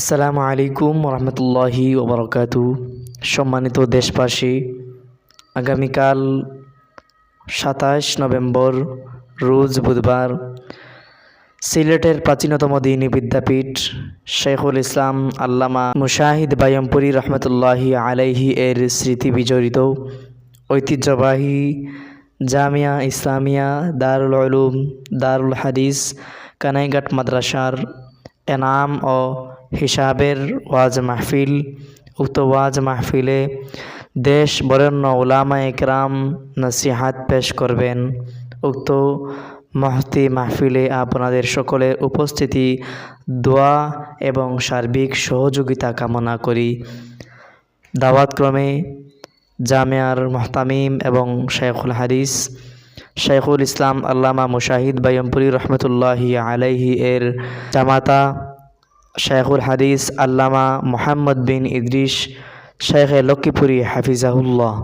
আসসালামু আলাইকুম রহমতুল্লাহি ওবরকাতু। সম্মানিত দেশবাসী, আগামীকাল সাতাশ নভেম্বর, রোজ বুধবার, সিলেটের প্রাচীনতম দিনী বিদ্যাপীঠ শেখুল ইসলাম আল্লামা মুশাহিদ বায়মপুরি রহমতুল্লাহি আলাইহি এর স্মৃতি বিজড়িত ঐতিহ্যবাহী জামিয়া ইসলামিয়া দারুল উলুম, দারুল হাদিস, কানাইঘাট মাদ্রাসার এনাম ও হিসাবের ওয়াজ মাহফিল, উক্ত ওয়াজ মাহফিলে দেশ বরেণ্য ওলামা একরাম নসিহাত পেশ করবেন। উক্ত মহতি মাহফিলে আপনাদের সকলের উপস্থিতি, দোয়া এবং সার্বিক সহযোগিতা কামনা করি। দাওয়াতক্রমে জামিয়ার মহতামিম এবং শেখুল হাদিস শেখুল ইসলাম আল্লামা মুশাহিদ বাইমপুরি রহমতুল্লাহি আলাইহি এর জামাতা শেখুল হাদিস আল্লামা মোহাম্মদ বিন ইদ্রিস শেখ লক্ষ্মীপুরি হাফিজাহুল্লাহ।